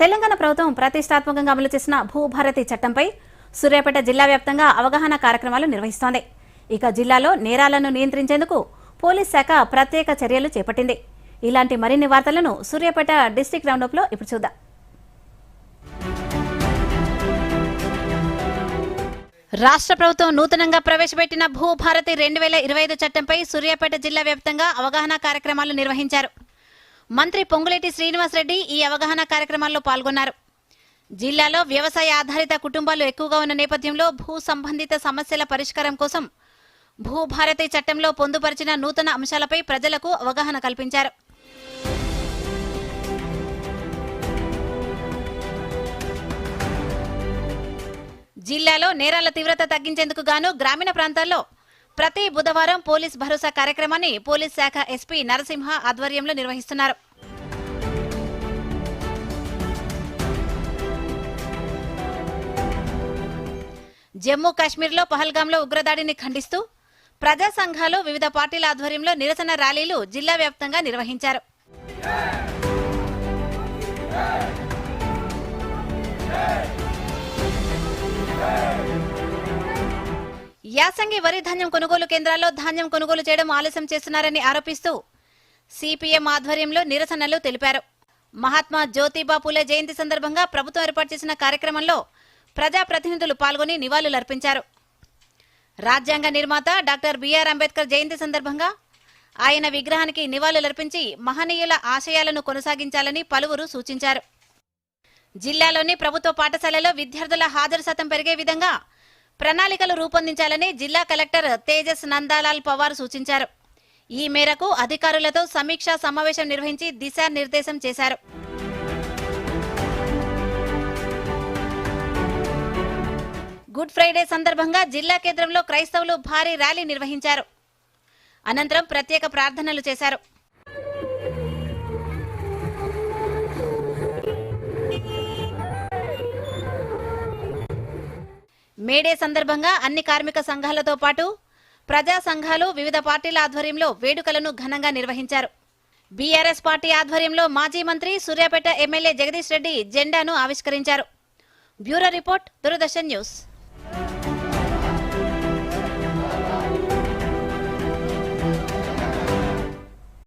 తెలంగాణ ప్రభుత్వం ప్రతిష్టాత్మకంగా అమలు చేసిన భూభారతి చట్టంపై సూర్యాపేట జిల్లా వ్యాప్తంగా అవగాహన కార్యక్రమాలు నిర్వహిస్తోంది. ఇక జిల్లాలో నేరాలను నియంత్రించేందుకు పోలీస్ శాఖ ప్రత్యేక చర్యలు చేపట్టింది. ఇలాంటి మరిన్ని వార్తలను సూర్యాపేట డిస్టిక్ రౌండప్లో ఇప్పుడు చూద్దాం. రాష్ట్ర ప్రభుత్వం నూతనంగా ప్రవేశపెట్టిన భూభారతి రెండు వేల ఇరవై ఐదు చట్టంపై సూర్యాపేట జిల్లా వ్యాప్తంగా అవగాహన కార్యక్రమాలు నిర్వహించారు. మంత్రి పొంగులేటి శ్రీనివాసరెడ్డి ఈ అవగాహన కార్యక్రమాల్లో పాల్గొన్నారు. జిల్లాలో వ్యవసాయ ఆధారిత కుటుంబాలు ఎక్కువగా ఉన్న నేపథ్యంలో భూ సంబంధిత సమస్యల పరిష్కారం కోసం భూభారతి చట్టంలో పొందుపరిచిన నూతన అంశాలపై ప్రజలకు అవగాహన కల్పించారు. జిల్లాలో నేరాల తీవ్రత తగ్గించేందుకు గాను గ్రామీణ ప్రాంతాల్లో ప్రతి బుధవారం పోలీస్ భరోసా కార్యక్రమాన్ని పోలీస్ శాఖ ఎస్పీ నరసింహ ఆధ్వర్యంలో నిర్వహిస్తున్నారు. జమ్మూ కాశ్మీర్లో పహల్గాంలో ఉగ్రదాడిని ఖండిస్తూ ప్రజా సంఘాలు వివిధ పార్టీల ఆధ్వర్యంలో నిరసన ర్యాలీలు జిల్లా వ్యాప్తంగా నిర్వహించారు. యాసంగి వరి ధాన్యం కొనుగోలు కేంద్రాల్లో ధాన్యం కొనుగోలు చేయడం ఆలస్యం చేస్తున్నారని ఆరోపిస్తూ సిపిఎం ఆధ్వర్యంలో నిరసనలు తెలిపారు. మహాత్మా జ్యోతిబా పూలే జయంతి సందర్భంగా ప్రభుత్వం ఏర్పాటు చేసిన కార్యక్రమంలో ప్రజాప్రతినిధులు పాల్గొని నివాళులర్పించారు. రాజ్యాంగ నిర్మాత డాక్టర్ బిఆర్ అంబేద్కర్ జయంతి సందర్భంగా ఆయన విగ్రహానికి నివాళులర్పించి మహనీయుల ఆశయాలను కొనసాగించాలని పలువురు సూచించారు. జిల్లాలోని ప్రభుత్వ పాఠశాలలో విద్యార్థుల హాజరు శాతం పెరిగే విధంగా ప్రణాళికలు రూపొందించాలని జిల్లా కలెక్టర్ తేజస్ నందాలాల్ పవార్ సూచించారు. ఈ మేరకు అధికారులతో సమీక్షా సమావేశం నిర్వహించి దిశానిర్దేశం చేశారు. గుడ్ ఫ్రైడే సందర్భంగా జిల్లా కేంద్రంలో క్రైస్తవులు భారీ ర్యాలీ నిర్వహించారు. అనంతరం ప్రత్యేక ప్రార్థనలు చేశారు. మేడే సందర్భంగా అన్ని కార్మిక సంఘాలతో పాటు ప్రజా సంఘాలు వివిధ పార్టీల ఆధ్వర్యంలో వేడుకలను ఘనంగా నిర్వహించారు. బీఆర్ఎస్ పార్టీ ఆధ్వర్యంలో మాజీ మంత్రి సూర్యాపేట ఎమ్మెల్యే జగదీష్ రెడ్డి జెండాను ఆవిష్కరించారు. Bureau report Doordarshan news.